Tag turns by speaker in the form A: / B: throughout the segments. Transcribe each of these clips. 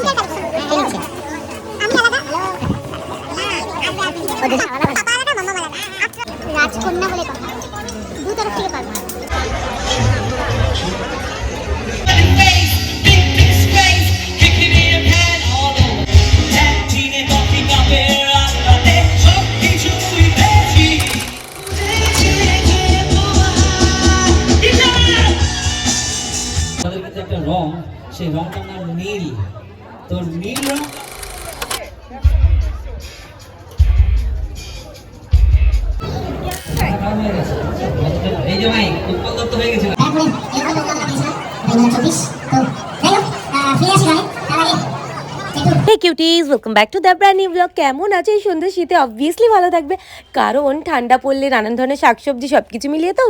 A: Sí. হয়ে গেছে। এই যে ভাই উৎপল দত্ত হয়ে গেছিল
B: hey cuties welcome back to the brand new blog কেমন আছে এই সুন্দর শীতে? অবভিয়াসলি ভালো থাকবে। কারণ ঠান্ডা পড়লে নানান ধরনের শাকসবজি সব কিছু মিলিয়ে তো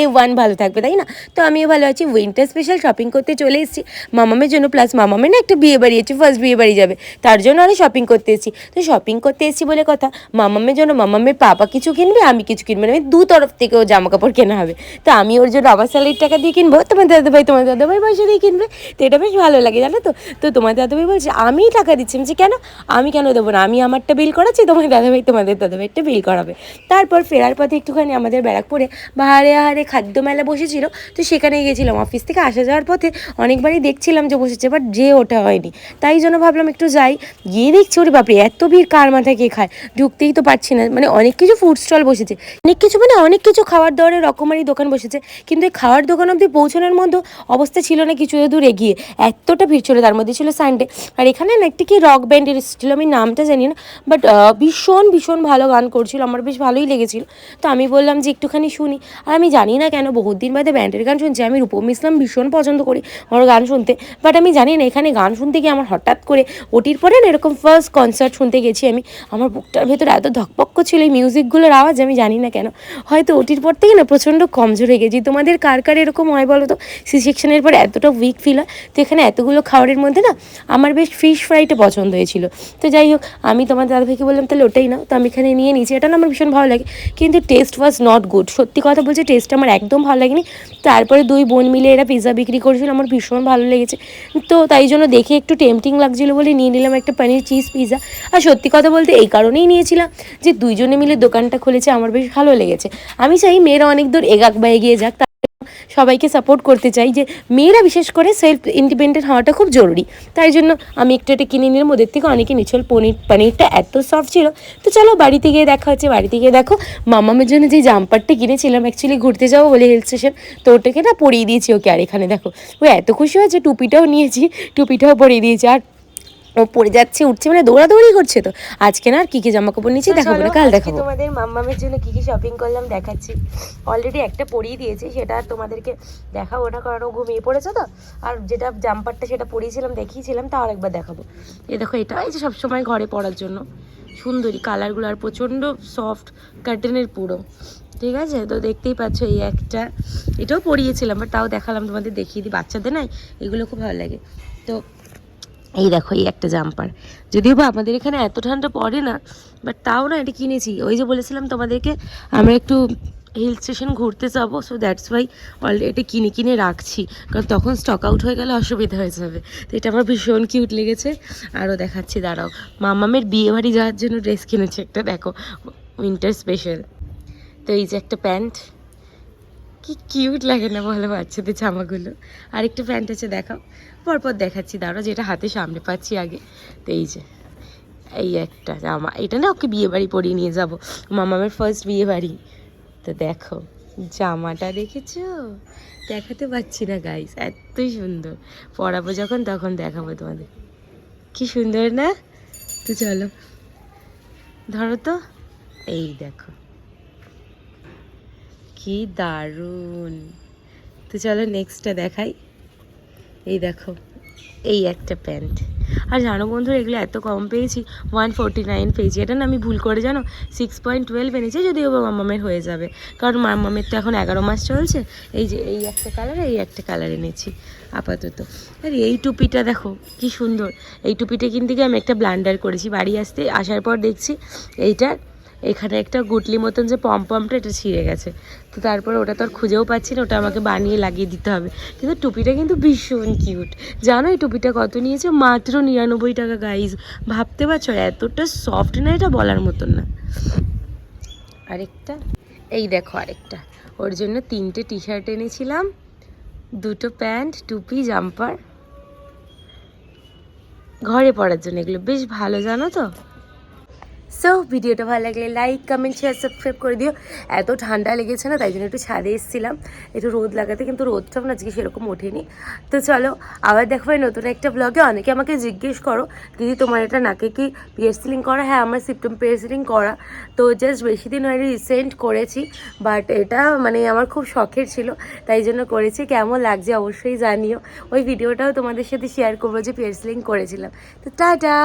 B: এ ওয়ান ভালো থাকবে, তাই না? তো আমিও ভালো আছি। উইন্টার স্পেশাল শপিং করতে চলে এসেছি। মামামের জন্য প্লাস মামামের না একটা বিয়ে বাড়ি আছে ফার্স্ট বিয়ে বাড়ি যাবে। তার জন্য আমি শপিং করতে এসেছি। তো শপিং করতে এসেছি বলে কথা, মামামের জন্য মামামের পাপা কিছু কিনবে, আমি কিছু কিনবে না। আমি দু তরফ থেকেও জামা কাপড় কেনা হবে। তো আমি ওর জন্য আমার স্যালারির টাকা দিয়ে কিনবো। তোমার দাদা ভাই তোমার দাদা ভাই পয়সা দিয়ে কিনবে। তো এটা বেশ ভালো লাগে, জানো তো? তো তোমার দাদা ভাই বলছে, আমিই টাকা দিচ্ছি। আমি বলছি, কেন? আমি কেন দেবো না? আমি আমারটা বিল করাচ্ছি তোমার দাদা ভাই তোমাদের দাদা ভাইটা বিল করাবে। তারপর ফেরার পথে একটুখানি আমাদের ব্যারাকপুরে বাহারে আহারে খাদ্য মেলা বসেছিল। তো সেখানে গিয়েছিলাম অফিস থেকে আসা যাওয়ার পথে অনেকবারই দেখছিলাম যে বসেছে বাট যে ওটা হয়নি। তাই জন্য ভাবলাম একটু যাই। গিয়ে দেখছি ওরে বাপরে এত ভিড় কার মাথায় কে খায়? ঢুকতেই তো পারছি না। মানে অনেক কিছু ফুড স্টল বসেছে। অনেক কিছু মানে অনেক কিছু খাওয়ার দাবারের রকমারি দোকান বসেছে। কিন্তু এই খাওয়ার দোকান অবধি পৌঁছানোর মধ্যে অবস্থা ছিল না কিছু দূর এগিয়ে। এতটা ভিড় ছিল তার মধ্যে ছিল সানডে আর এখানে না একটি কি রক ব্যান্ডের এসেছিল আমি নামটা জানি না বাট ভীষণ ভীষণ ভালো গান করছিল, আমার বেশ ভালোই লেগেছিল। তো আমি বললাম যে একটুখানি শুনি। আর আমি জানি না কেন বহুত দিন বাদে ব্যান্ডের গান শুনছি, আমি রূপম ইসলাম ভীষণ পছন্দ করি ওর গান শুনতে বাট আমি জানি না এখানে গান শুনতে গিয়ে আমার হঠাৎ করে ওটির পরে না এরকম ফার্স্ট কনসার্ট শুনতে গেছি আমি। আমার বুকটার ভেতরে এত ধকপক ছিল এই মিউজিকগুলোর আওয়াজ, আমি জানি না কেন। হয়তো ওটির পর থেকে না প্রচণ্ড কমজোর হয়ে গেছি। তোমাদের কার কার এরকম হয় বলো তো? সি সেকশনের পর এতটা উইক ফিল হয়। তো এখানে এতগুলো খাবারের মধ্যে না আমার বেশ ফিশ ফ্রাইটা পছন্দ হয়েছিল। তো যাই হোক, আমি তোমার দাদাভাইকে বললাম, তাহলে ওটাই নাও। তো আমি এখানে নিয়ে নিয়েছি। এটা না আমার ভীষণ ভালো লাগে। কিন্তু টেস্ট ওয়াজ নট গুড সত্যি কথা বলছি টেস্ট আমার একদম ভালো লাগেনি। তারপরে দুই বোন মিলে এরা পিৎজা বিক্রি করেছিল, আমার ভীষণ ভালো লেগেছে। তো তাই জন্য দেখে একটু টেম্পটিং লাগছিল বলে নিয়ে নিলাম একটা পনির চিজ পিৎজা আর সত্যি কথা বলতে এই কারণেই নিয়েছিলাম যে দুইজনে মিলে দোকানটা খুলেছে, আমার বেশ ভালো লেগেছে। আমি চাই মেয়েরা অনেক দূর এগাক বা এগিয়ে যাক। সবাইকে সাপোর্ট করতে চাই যে মেয়েরা বিশেষ করে সেলফ ইন্ডিপেন্ডেন্ট হওয়াটা খুব জরুরি। তাই জন্য আমি একটু এটা কিনে নিলাম। ওদের থেকে অনেকে নিচল পনির, পনিরটা এত সফট ছিল। তো চলো বাড়িতে গিয়ে দেখা হচ্ছে। বাড়িতে গিয়ে দেখো, মামামের জন্য যে জাম্পারটা কিনেছিলাম অ্যাকচুয়ালি ঘুরতে যাব বলে হিল স্টেশন তো ওটাকে না পরিয়ে দিয়েছি ওকে। আর এখানে দেখো, ও এত খুশি হয়েছে। টুপিটাও নিয়েছি, টুপিটাও পরিয়ে দিয়েছি। আর ও পড়ে যাচ্ছে উঠছে মানে দৌড়াদৌড়ি করছে তো। আজকে না আর কি কি জামা কাপড় নিয়েছি দেখাবো না কাল দেখাবো। তোমাদের মাম্মামের জন্য কি কি শপিং করলাম দেখাচ্ছি। অলরেডি একটা পরিয়ে দিয়েছি সেটা আর তোমাদেরকে দেখাবো না কারণ ও ঘুমিয়ে পড়েছে তো। আর যেটা জাম্পারটা সেটা পরিয়েছিলাম দেখিয়েছিলাম তা আরেকবার দেখাবো। এ দেখো এটা এই যে সবসময় ঘরে পরার জন্য। সুন্দরী কালারগুলো আর প্রচণ্ড সফট কার্টেনের পুরো। ঠিক আছে? তো দেখতেই পাচ্ছ এই একটা। এটাও পরিয়েছিলাম বাট তাও দেখালাম তোমাদের দেখিয়ে দিই। বাচ্চাদের নাই এগুলো খুব ভালো লাগে। তো এই দেখো, এই একটা জাম্পার যদিও বা আমাদের এখানে এত ঠান্ডা পড়ে না বাট তাও না এটা কিনেছি। ওই যে বলেছিলাম তোমাদেরকে, আমরা একটু হিল স্টেশন ঘুরতে যাব সো দ্যাটস ওয়াই অলরেডি কিনে কিনে রাখছি। কারণ তখন স্টক আউট হয়ে গেলে অসুবিধা হয়ে যাবে। তো এটা আমার ভীষণ কিউট লেগেছে। আরও দেখাচ্ছি, দাঁড়াও। মামামের বিয়ে বাড়ি যাওয়ার জন্য ড্রেস কিনেছে একটা, দেখো উইন্টার স্পেশাল তো এই যে একটা প্যান্ট কি কিউট লাগে না বলো বাচ্চাদের জামাগুলো? আর একটু প্যান্ট আছে দেখাও। পরপর দেখাচ্ছি দাঁড়া যেটা হাতে সামনে পাচ্ছি আগে। তো এই যে, এই একটা জামা। এটা না ওকে বিয়ে বাড়ি পরিয়ে নিয়ে যাব। মামামের ফার্স্ট বিয়ে বাড়ি। তো দেখো, জামাটা দেখেছ? দেখাতে পাচ্ছি না গাইস এতই সুন্দর। পরাবো যখন, তখন দেখাবো তোমাদের। কি সুন্দর না? তো চলো, ধরো তো। এই দেখো। কি দারুণ। তো চলো নেক্সটটা দেখাই। এই দেখো, এই একটা প্যান্ট। আর জানো বন্ধু, এগুলো এত কম পেয়েছি ওয়ান ফোরটি নাইন পেয়েছি। এটা না আমি ভুল করে জানো? সিক্স পয়েন্ট টুয়েলভ এনেছি, যদিও বা মামামের হয়ে যাবে। কারণ মামামের তো এখন এগারো মাস চলছে। এই যে, এই একটা কালার এই একটা কালার এনেছি, আপাতত। আর এই টুপিটা দেখো, কি সুন্দর। এই টুপিটা কিনতে গিয়ে আমি একটা ব্লান্ডার করেছি। বাড়ি আসতে, আসার পর দেখছি, এইটার এখানে একটা গুটলি মতন যে পম পমটা, এটা ছিঁড়ে গেছে। তো তারপরে ওটা তো আর খুঁজেও পাচ্ছি না, ওটা আমাকে বানিয়ে লাগিয়ে দিতে হবে। কিন্তু টুপিটা কিন্তু ভীষণ কিউট জানো এই টুপিটা কত নিয়েছে? মাত্র নিরানব্বই টাকা গাইজ ভাবতে পারছ, এতটা সফট না এটা বলার মতন না। আরেকটা? এই দেখো আরেকটা। ওর জন্য তিনটে টি শার্ট এনেছিলাম। দুটো প্যান্ট টুপি জাম্পার ঘরে পড়ার জন্য এগুলো। বেশ ভালো, জানো তো? সো ভিডিওটা ভালো লাগলে লাইক কমেন্ট শেয়ার সাবস্ক্রাইব করে দিও। এত ঠান্ডা লেগেছে না, তাই জন্য একটু ছাদে এসেছিলাম। একটু রোদ লাগাতে, কিন্তু রোদটাও না আজকে সেরকম ওঠেনি। তো চলো, আবার দেখো এই নতুন একটা ব্লগে অনেকে আমাকে জিজ্ঞেস করো, দিদি, তোমার এটা নাকে কি পিয়ার্সিলিং করা? হ্যাঁ আমার সিপ্টম পিয়ার্সিলিং করা। তো জাস্ট বেশি দিন হয়নি রিসেন্ট করেছি বাট এটা মানে আমার খুব শখের ছিল, তাই জন্য করেছি। কেমন লাগছে অবশ্যই জানিও। ওই ভিডিওটাও তোমাদের সাথে শেয়ার করব যে পিয়ার্সিলিং করেছিলাম। তো টাটা!